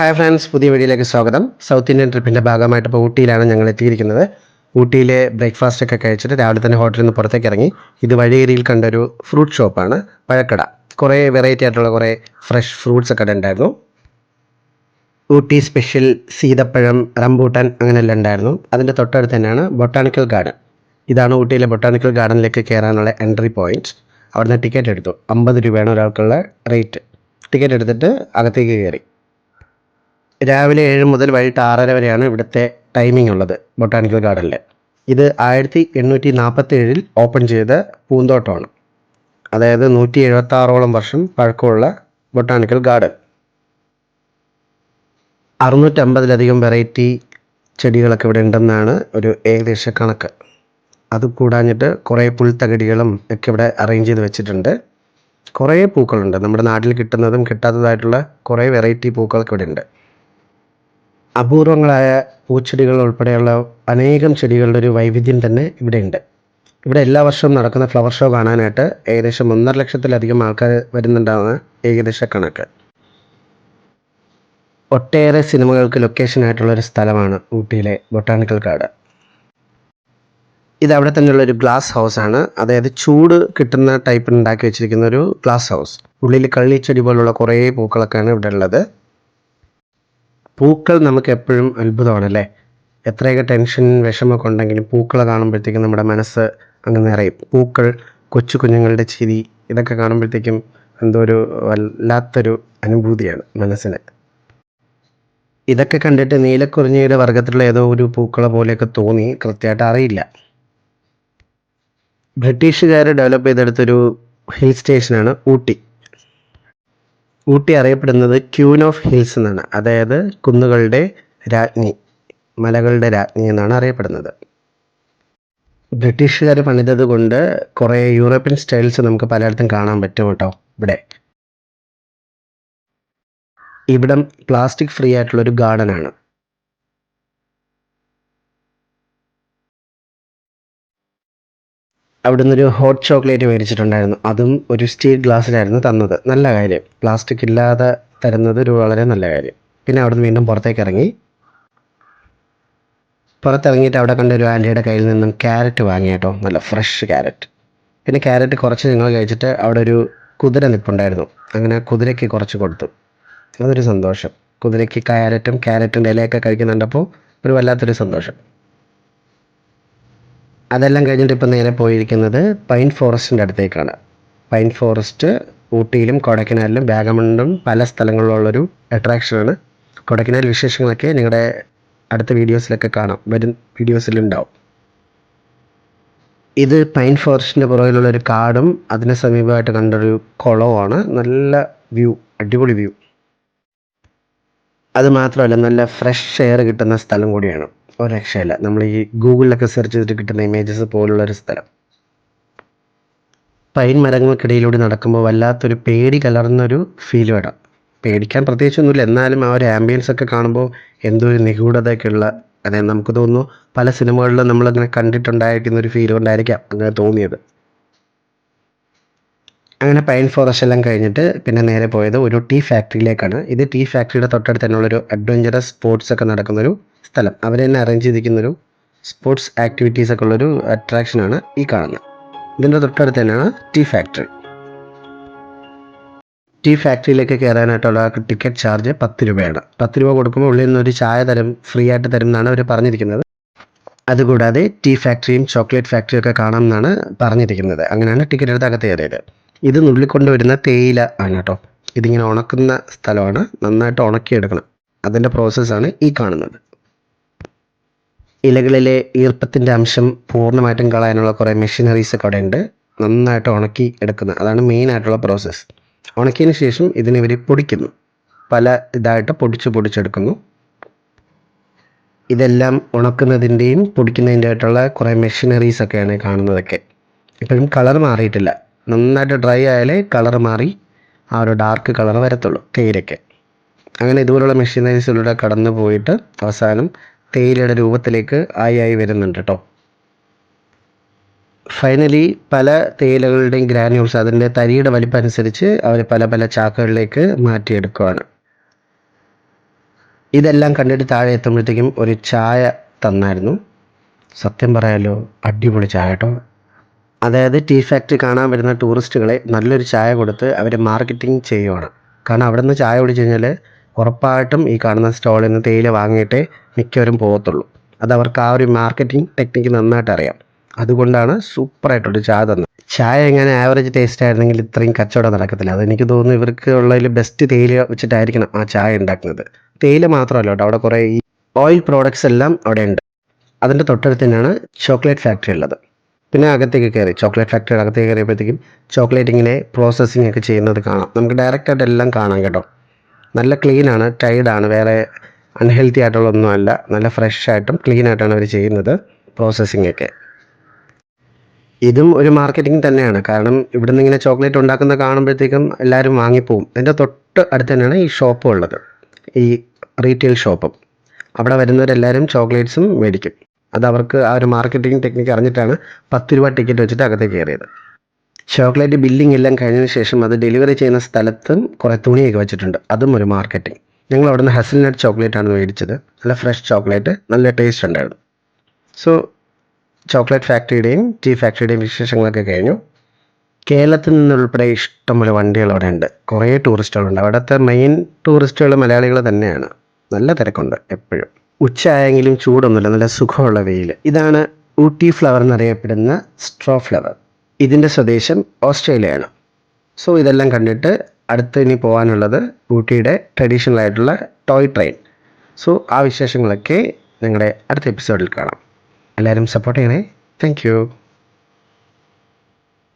Hi friends പുതിയ വീഡിയോയിലേക്ക് സ്വാഗതം. സൗത്ത് ഇന്ത്യൻ ട്രിപ്പിന്റെ ഭാഗമായിട്ട് ഇപ്പോൾ ഊട്ടിയിലാണ് ഞങ്ങൾ എത്തിയിരിക്കുന്നത്. ഊട്ടിയിലെ ബ്രേക്ക്ഫാസ്റ്റ് ഒക്കെ കഴിച്ചിട്ട് രാവിലെ തന്നെ ഹോട്ടലിൽ നിന്ന് പുറത്തേക്ക് ഇറങ്ങി. ഇത് വഴിയേരിയിൽ കണ്ടൊരു ഫ്രൂട്ട് ഷോപ്പാണ് പഴക്കട. കുറേ വെറൈറ്റി ആയിട്ടുള്ള കുറേ ഫ്രഷ് ഫ്രൂട്ട്സ് ഒക്കെ ഉണ്ടായിരുന്നു. ഊട്ടി സ്പെഷ്യൽ സീതപ്പഴം റംബൂട്ടാൻ അങ്ങനെയെല്ലാം ഉണ്ടായിരുന്നു. അതിന്റെ തൊട്ടടുത്ത് തന്നെയാണ് ബൊട്ടാണിക്കൽ ഗാർഡൻ ഇതാണ് ഊട്ടിയിലെ ബൊട്ടാണിക്കൽ ഗാർഡനിലേക്ക് കയറാനുള്ള എൻട്രി പോയിന്റ് അവിടുന്ന് ടിക്കറ്റ് എടുത്തു. അമ്പത് രൂപയാണ് ഒരാൾക്കുള്ള റേറ്റ് ടിക്കറ്റ് എടുത്തിട്ട് അകത്തേക്ക് കയറി. രാവിലെ ഏഴ് മുതൽ വൈകിട്ട് ആറര വരെയാണ് ഇവിടുത്തെ ടൈമിംഗ് ഉള്ളത് ബൊട്ടാണിക്കൽ ഗാർഡനിൽ ഇത് ആയിരത്തി എണ്ണൂറ്റി നാൽപ്പത്തി ഏഴിൽ ഓപ്പൺ ചെയ്ത പൂന്തോട്ടമാണ്. അതായത് നൂറ്റി എഴുപത്തി ആറോളം വർഷം പഴക്കമുള്ള ബൊട്ടാണിക്കൽ ഗാർഡൻ അറുന്നൂറ്റമ്പതിലധികം വെറൈറ്റി ചെടികളൊക്കെ ഇവിടെ ഉണ്ടെന്നാണ് ഒരു ഏകദേശ കണക്ക്. അത് കൂടാഞ്ഞിട്ട് കുറേ പുൽത്തകടികളും ഒക്കെ ഇവിടെ അറേഞ്ച് ചെയ്ത് വെച്ചിട്ടുണ്ട്. കുറേ പൂക്കളുണ്ട്. നമ്മുടെ നാട്ടിൽ കിട്ടുന്നതും കിട്ടാത്തതായിട്ടുള്ള കുറേ വെറൈറ്റി പൂക്കളൊക്കെ ഇവിടെ ഉണ്ട്. അപൂർവങ്ങളായ പൂച്ചെടികൾ ഉൾപ്പെടെയുള്ള അനേകം ചെടികളുടെ ഒരു വൈവിധ്യം തന്നെ ഇവിടെയുണ്ട്. ഇവിടെ എല്ലാ വർഷവും നടക്കുന്ന ഫ്ലവർ ഷോ കാണാനായിട്ട് ഏകദേശം ഒന്നര ലക്ഷത്തിലധികം ആൾക്കാർ വരുന്നുണ്ടാവുന്ന ഏകദേശ കണക്ക്. ഒട്ടേറെ സിനിമകൾക്ക് ഒരു സ്ഥലമാണ് ഊട്ടിയിലെ ബൊട്ടാണിക്കൽ ഗാർഡൻ. ഇത് അവിടെ തന്നെയുള്ള ഒരു ഗ്ലാസ് ഹൗസ് ആണ്. അതായത് ചൂട് കിട്ടുന്ന ടൈപ്പിൽ ഉണ്ടാക്കി വെച്ചിരിക്കുന്ന ഒരു ഗ്ലാസ് ഹൗസ് ഉള്ളിൽ കള്ളിച്ചെടി പോലുള്ള കുറേ പൂക്കളൊക്കെയാണ് ഇവിടെ ഉള്ളത്. പൂക്കൾ നമുക്ക് എപ്പോഴും അത്ഭുതമാണ് അല്ലേ? എത്രയൊക്കെ ടെൻഷൻ വിഷമമൊക്കെ ഉണ്ടെങ്കിലും പൂക്കളെ കാണുമ്പോഴത്തേക്കും നമ്മുടെ മനസ്സ് അങ്ങ് നിറയും. പൂക്കൾ കൊച്ചു കുഞ്ഞുങ്ങളുടെ ചിരി ഇതൊക്കെ കാണുമ്പോഴത്തേക്കും എന്തോ ഒരു വല്ലാത്തൊരു അനുഭൂതിയാണ് മനസ്സിന്. ഇതൊക്കെ കണ്ടിട്ട് നീലക്കുറിഞ്ഞിയുടെ വർഗത്തിലുള്ള ഏതോ ഒരു പൂക്കളെ പോലെയൊക്കെ തോന്നി കൃത്യമായിട്ട് അറിയില്ല. ബ്രിട്ടീഷുകാർ ഡെവലപ്പ് ചെയ്തെടുത്തൊരു ഹിൽ സ്റ്റേഷനാണ് ഊട്ടി. ഊട്ടി അറിയപ്പെടുന്നത് ക്യൂൻ ഓഫ് ഹിൽസ് എന്നാണ്. അതായത് കുന്നുകളുടെ രാജ്ഞി മലകളുടെ രാജ്ഞി എന്നാണ് അറിയപ്പെടുന്നത്. ബ്രിട്ടീഷുകാർ പണിതത് കൊണ്ട് കുറേ യൂറോപ്യൻ സ്റ്റൈൽസ് നമുക്ക് പലയിടത്തും കാണാൻ പറ്റും കേട്ടോ ഇവിടെ. ഇവിടം പ്ലാസ്റ്റിക് ഫ്രീ ആയിട്ടുള്ള ഒരു അവിടുന്ന് ഒരു ഹോട്ട് ചോക്ലേറ്റ് മേടിച്ചിട്ടുണ്ടായിരുന്നു. അതും ഒരു സ്റ്റീൽ ഗ്ലാസ്സിലായിരുന്നു തന്നത്. നല്ല കാര്യം. പ്ലാസ്റ്റിക് ഇല്ലാതെ തരുന്നത് ഒരു വളരെ നല്ല കാര്യം. പിന്നെ അവിടുന്ന് വീണ്ടും പുറത്തേക്ക് ഇറങ്ങി. പുറത്തിറങ്ങിയിട്ട് അവിടെ കണ്ട ഒരു ആന്റിയുടെ കയ്യിൽ നിന്നും ക്യാരറ്റ് വാങ്ങി കേട്ടോ. നല്ല ഫ്രഷ് ക്യാരറ്റ് പിന്നെ ക്യാരറ്റ് കുറച്ച് ഞങ്ങൾ കഴിച്ചിട്ട് അവിടെ ഒരു കുതിര നിൽപ്പുണ്ടായിരുന്നു അങ്ങനെ കുതിരയ്ക്ക് കുറച്ച് കൊടുത്തു. അതൊരു സന്തോഷം. കുതിരയ്ക്ക് ക്യാരറ്റും ക്യാരറ്റിന്റെ ഇലയൊക്കെ കഴിക്കുന്നുണ്ടപ്പോൾ ഒരു വല്ലാത്തൊരു സന്തോഷം. അതെല്ലാം കഴിഞ്ഞിട്ട് ഇപ്പം നേരെ പോയിരിക്കുന്നത് പൈൻ ഫോറസ്റ്റിന്റെ അടുത്തേക്കാണ്. പൈൻ ഫോറസ്റ്റ് ഊട്ടിയിലും കൊടൈക്കനാലിലും വാഗമണിലും പല സ്ഥലങ്ങളിലുള്ളൊരു അട്രാക്ഷനാണ് കൊടൈക്കനാൽ വിശേഷങ്ങളൊക്കെ നിങ്ങളുടെ അടുത്ത വീഡിയോസിലൊക്കെ കാണാം. വരും വീഡിയോസിലുണ്ടാവും ഇത് പൈൻ ഫോറസ്റ്റിന്റെ പുറകിലുള്ള ഒരു കാടും അതിന് സമീപമായിട്ട് കണ്ടൊരു കുളവുമാണ്. നല്ല വ്യൂ അടിപൊളി വ്യൂ. അത് മാത്രമല്ല നല്ല ഫ്രഷ് എയർ കിട്ടുന്ന സ്ഥലം കൂടിയാണ്. ഒരു രക്ഷയില്ല. നമ്മൾ ഈ ഗൂഗിളിലൊക്കെ സെർച്ച് ചെയ്തിട്ട് കിട്ടുന്ന ഇമേജസ് പോലുള്ള ഒരു സ്ഥലം. പൈൻ മരങ്ങൾക്കിടയിലൂടെ നടക്കുമ്പോൾ വല്ലാത്തൊരു പേടി കലർന്നൊരു ഫീൽ വേണം. പേടിക്കാൻ പ്രത്യേകിച്ചൊന്നുമില്ല. എന്നാലും ആ ഒരു ആംബിയൻസ് ഒക്കെ കാണുമ്പോൾ എന്തോ ഒരു നിഗൂഢതയൊക്കെയുള്ള അതായത് നമുക്ക് തോന്നുന്നു പല സിനിമകളിലും നമ്മളങ്ങനെ കണ്ടിട്ടുണ്ടായിരിക്കുന്ന ഒരു ഫീൽ കൊണ്ടായിരിക്കാം അങ്ങനെ തോന്നിയത്. അങ്ങനെ പൈൻ ഫോറസ്റ്റ് എല്ലാം കഴിഞ്ഞിട്ട് പിന്നെ നേരെ പോയത് ഒരു ടീ ഫാക്ടറിയിലേക്കാണ് ഇത് ടീ ഫാക്ടറിയുടെ തൊട്ടടുത്ത് തന്നെയുള്ളൊരു അഡ്വഞ്ചറസ് സ്പോർട്സ് ഒക്കെ നടക്കുന്നൊരു സ്ഥലം. അവർ തന്നെ അറേഞ്ച് ചെയ്തിരിക്കുന്നൊരു സ്പോർട്സ് ആക്ടിവിറ്റീസ് ഒക്കെ ഉള്ളൊരു അട്രാക്ഷനാണ് ഈ കാണുന്നത് ഇതിന്റെ തൊട്ടടുത്ത് തന്നെയാണ് ടീ ഫാക്ടറി ടീ ഫാക്ടറിയിലേക്ക് കയറാനായിട്ടുള്ള ടിക്കറ്റ് ചാർജ് പത്ത് രൂപയാണ്. പത്ത് രൂപ കൊടുക്കുമ്പോൾ ഉള്ളിൽ നിന്ന് ഒരു ചായ തരും ഫ്രീ ആയിട്ട് തരും എന്നാണ് അവർ പറഞ്ഞിരിക്കുന്നത്. അതുകൂടാതെ ടീ ഫാക്ടറിയും ചോക്ലേറ്റ് ഫാക്ടറിയും ഒക്കെ കാണാം എന്നാണ് പറഞ്ഞിരിക്കുന്നത്. അങ്ങനെയാണ് ടിക്കറ്റ് എടുത്ത് അകത്ത് കയറിയത്. ഇത് നുള്ളിക്കൊണ്ടുവരുന്ന തേയില ആണ് കേട്ടോ. ഇതിങ്ങനെ ഉണക്കുന്ന സ്ഥലമാണ്. നന്നായിട്ട് ഉണക്കിയെടുക്കണം. അതിന്റെ പ്രോസസ്സാണ് ഈ കാണുന്നത്. ഇലകളിലെ ഈർപ്പത്തിന്റെ അംശം പൂർണമായിട്ടും കളയാനുള്ള കുറേ മെഷീനറീസ് ഒക്കെ അവിടെ ഉണ്ട് നന്നായിട്ട് ഉണക്കി എടുക്കുന്നത് അതാണ് മെയിൻ ആയിട്ടുള്ള പ്രോസസ്സ് ഉണക്കിയതിന് ശേഷം ഇതിനെ പൊടിക്കുന്നു. പല ഇതായിട്ട് പൊടിച്ച് പൊടിച്ചെടുക്കുന്നു. ഇതെല്ലാം ഉണക്കുന്നതിന്റെയും പൊടിക്കുന്നതിന്റെ ആയിട്ടുള്ള കുറേ മെഷീനറീസ് ഒക്കെയാണ് കാണുന്നതൊക്കെ. ഇപ്പോഴും കളർ മാറിയിട്ടില്ല. നന്നായിട്ട് ഡ്രൈ ആയാലേ കളർ മാറി ആ ഒരു ഡാർക്ക് കളർ വരത്തുള്ളൂ തേയിലയ്ക്ക്. അങ്ങനെ ഇതുപോലുള്ള മെഷീനറീസിലൂടെ കടന്നു പോയിട്ട് അവസാനം തേയിലയുടെ രൂപത്തിലേക്ക് ആയി ആയി വരുന്നുണ്ട് കേട്ടോ ഫൈനലി പല തേയിലകളുടെയും ഗ്രാനുൾസ് അതിന്റെ തരിയുടെ വലിപ്പം അനുസരിച്ച് അവർ പല പല ചാക്കുകളിലേക്ക് മാറ്റിയെടുക്കുവാണ്. ഇതെല്ലാം കണ്ടിട്ട് താഴെ എത്തുമ്പോഴത്തേക്കും ഒരു ചായ തന്നായിരുന്നു. സത്യം പറയാലോ അടിപൊളി ചായ കേട്ടോ അതായത് ടീ ഫാക്ടറി കാണാൻ വരുന്ന ടൂറിസ്റ്റുകളെ നല്ലൊരു ചായ കൊടുത്ത് അവർ മാർക്കറ്റിംഗ് ചെയ്യുവാണ്. കാരണം അവിടെ നിന്ന് ചായ കുടിച്ച് കഴിഞ്ഞാൽ ഉറപ്പായിട്ടും ഈ കാണുന്ന സ്റ്റോളിൽ നിന്ന് തേയില വാങ്ങിയിട്ടേ മിക്കവരും പോകത്തുള്ളൂ. അത് അവർക്ക് ആ ഒരു മാർക്കറ്റിംഗ് ടെക്നിക്ക് നന്നായിട്ട് അറിയാം. അതുകൊണ്ടാണ് സൂപ്പറായിട്ടൊരു ചായ തന്നത്. ചായ എങ്ങനെ ആവറേജ് ടേസ്റ്റ് ആയിരുന്നെങ്കിൽ ഇത്രയും കച്ചവടം നടക്കത്തില്ല. അതെനിക്ക് തോന്നുന്നു ഇവർക്ക് ഉള്ളതിൽ ബെസ്റ്റ് തേയില വെച്ചിട്ടായിരിക്കണം ആ ചായ ഉണ്ടാക്കുന്നത്. തേയില മാത്രമല്ല കേട്ടോ അവിടെ കുറേ ഈ ഓയിൽ പ്രോഡക്ട്സ് എല്ലാം അവിടെ ഉണ്ട്. അതിന്റെ തൊട്ടടുത്ത് തന്നെയാണ് ചോക്ലേറ്റ് ഫാക്ടറി ഉള്ളത്. പിന്നെ അകത്തേക്ക് കയറി ചോക്ലേറ്റ് ഫാക്ടറിയുടെ അകത്തേക്ക് കയറിയപ്പോഴത്തേക്കും ചോക്ലേറ്റ് ഇങ്ങനെ പ്രോസസ്സിംഗ് ഒക്കെ ചെയ്യുന്നത് കാണാം. നമുക്ക് ഡയറക്റ്റായിട്ട് എല്ലാം കാണാം കേട്ടോ. നല്ല ക്ലീനാണ് ടൈഡാണ് വേറെ അൺഹെൽത്തി ആയിട്ടുള്ളൊന്നുമല്ല നല്ല ഫ്രഷ് ആയിട്ടും ക്ലീൻ ആയിട്ടാണ് അവർ ചെയ്യുന്നത് പ്രോസസ്സിംഗ് ഒക്കെ. ഇതും ഒരു മാർക്കറ്റിംഗ് തന്നെയാണ്. കാരണം ഇവിടുന്ന് ഇങ്ങനെ ചോക്ലേറ്റ് ഉണ്ടാക്കുന്ന കാണുമ്പോഴത്തേക്കും എല്ലാവരും വാങ്ങിപ്പോവും. അതിന്റെ തൊട്ട് അടുത്ത് തന്നെയാണ് ഈ ഷോപ്പ് ഉള്ളത്. ഈ റീറ്റെയിൽ ഷോപ്പും അവിടെ വരുന്നവരെല്ലാവരും ചോക്ലേറ്റ്സും മേടിക്കും. അത് അവർക്ക് ആ ഒരു മാർക്കറ്റിംഗ് ടെക്നിക്ക് അറിഞ്ഞിട്ടാണ് പത്ത് രൂപ ടിക്കറ്റ് വെച്ചിട്ട് അകത്തേക്ക് കയറിയത്. ചോക്ലേറ്റ് ബില്ലിംഗ് എല്ലാം കഴിഞ്ഞതിന് ശേഷം അത് ഡെലിവറി ചെയ്യുന്ന സ്ഥലത്തും കുറേ തുണിയൊക്കെ വെച്ചിട്ടുണ്ട്. അതും ഒരു മാർക്കറ്റിംഗ് ഞങ്ങൾ അവിടെ നിന്ന് ഹസിൽനട്ട് ചോക്ലേറ്റ് ആണ് മേടിച്ചത്. നല്ല ഫ്രഷ് ചോക്ലേറ്റ് നല്ല ടേസ്റ്റ് ഉണ്ടായിരുന്നു. സോ ചോക്ലേറ്റ് ഫാക്ടറിയുടെയും ടീ ഫാക്ടറിയുടെയും വിശേഷങ്ങളൊക്കെ കഴിഞ്ഞു. കേരളത്തിൽ നിന്നുൾപ്പെടെ ഇഷ്ടംപോലെ വണ്ടികൾ അവിടെ ഉണ്ട്. കുറേ ടൂറിസ്റ്റുകളുണ്ട് അവിടുത്തെ മെയിൻ ടൂറിസ്റ്റുകൾ മലയാളികൾ തന്നെയാണ്. നല്ല തിരക്കുണ്ട് എപ്പോഴും. ഉച്ചയായെങ്കിലും ചൂടൊന്നുമില്ല. നല്ല സുഖമുള്ള വെയിൽ ഇതാണ് ഊട്ടി ഫ്ലവർ എന്നറിയപ്പെടുന്ന സ്ട്രോ ഫ്ലവർ ഇതിന്റെ സ്വദേശം ഓസ്ട്രേലിയയാണ്. സോ ഇതെല്ലാം കണ്ടിട്ട് അടുത്ത് ഇനി പോകാനുള്ളത് ഊട്ടിയുടെ ട്രഡീഷണൽ ആയിട്ടുള്ള ടോയ് ട്രെയിൻ സോ ആ വിശേഷങ്ങളൊക്കെ നിങ്ങളുടെ അടുത്ത എപ്പിസോഡിൽ കാണാം. എല്ലാവരും സപ്പോർട്ട് ചെയ്യണേ. താങ്ക്